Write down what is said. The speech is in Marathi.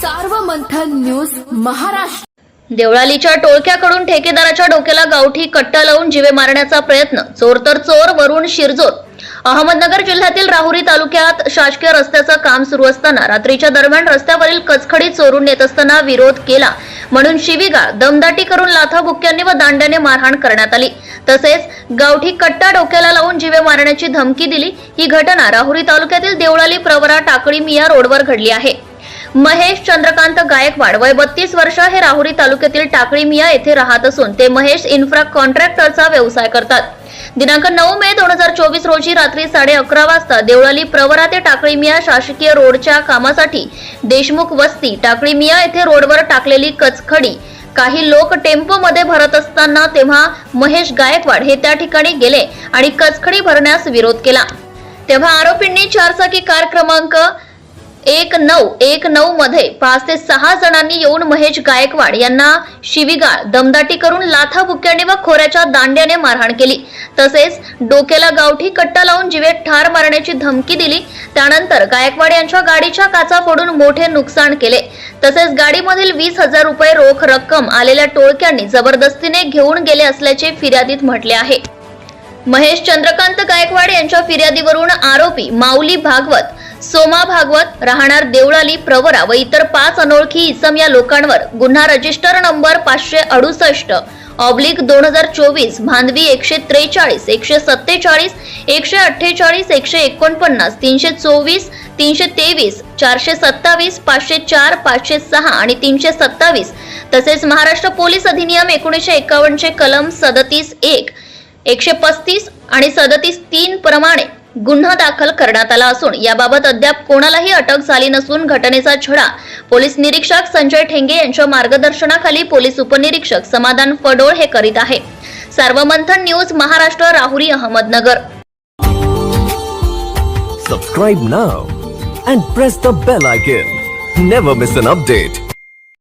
सार्वमंथन न्यूज महाराष्ट्र. देवळालीच्या टोळक्याकडून ठेकेदाराच्या डोक्याला गावठी कट्टा लावून जीवे मारण्याचा प्रयत्न. चोर तर चोर वरून शिरजोर. अहमदनगर जिल्ह्यातील राहुरी तालुक्यात शासकीय रस्त्याचं काम सुरू असताना रात्रीच्या दरम्यान रस्त्यावरील कचखडी चोरून नेत असताना विरोध केला. म्हणून शिवीगाळ दमदाटी करून लाथाबुक्क्यांनी व दांड्याने मारहाण करण्यात आली. तसेच गावठी कट्टा डोक्याला लावून जीवे मारण्याची धमकी दिली. ही घटना राहुरी तालुक्यातील देवळाली प्रवरा टाकळी मिया रोडवर घडली आहे. महेश चंद्रकांत गायकवाड वय बत्तीस वर्ष हे राहुरी तालुक्यातील टाकळी मिया येथे राहत असून ते महेश इन्फ्रा कॉन्ट्रॅक्टरचा व्यवसाय करतात. दिनांक नऊ मे दोन हजार चोवीस रोजी रात्री साडे अकरा वाजता देवळाली प्रवरा ते टाकळी मिया शासकीय रोडच्या कामासाठी देशमुख वस्ती टाकळी मिया येथे रोडवर टाकलेली कचखडी काही लोक टेम्पो मध्ये भरत असताना तेव्हा महेश गायकवाड हे त्या ठिकाणी गेले आणि कचखडी भरण्यास विरोध केला. तेव्हा आरोपींनी चारचाकी कार क्रमांक एक नऊ एक नऊ मध्ये पाच ते सहा जणांनी येऊन महेश गायकवाड यांना शिवीगाळ दमदाटी करून लाथाबुक्याने व खोऱ्याच्या दांड्याने मारहाण केली. तसेच डोक्याला गावठी कट्टा लावून जीवे ठार मारण्याची धमकी दिली. त्यानंतर गायकवाड यांच्या गाडीच्या काचा फोडून मोठे नुकसान केले. तसेच गाडीमधील वीस हजार रुपये रोख रक्कम आलेल्या टोळक्यांनी जबरदस्तीने घेऊन गेले असल्याचे फिर्यादीत म्हटले आहे. महेश चंद्रकांत गायकवाड यांच्या फिर्यादीवरून आरोपी माऊली भागवत सोमा भागवत राहणार देवळाली प्रवरा व इतर पाच अनोळखी इसम या लोकांवर गुन्हा रजिस्टर नंबर पाचशे अडुसष्ट ऑब्लिक दोन हजार चोवीस भांदवी एकशे त्रेचाळीस एकशे सत्तेचाळीस एकशे अठ्ठेचाळीस एकशे एकोणपन्नास तीनशे चोवीस तीनशे तेवीस चारशे सत्तावीस पाचशे चार पाचशे सहा आणि तीनशे सत्तावीस. तसेच महाराष्ट्र पोलीस अधिनियम एकोणीसशे एकावन्नचे कलम सदतीस एक एकशे पस्तीस आणि सदतीस तीन प्रमाणे गुन्हा दाखल करण्यात आला असून याबाबत अद्याप कोणालाही अटक झाली नसून घटनेचा छडा. पोलीस निरीक्षक संजय ठेंगे यांच्या मार्गदर्शनाखाली पोलीस उपनिरीक्षक समाधान फडोळ हे करीत आहे. Sarvamanthan news Maharashtra Rahuri Ahmednagar. Subscribe now and press the bell icon never miss an update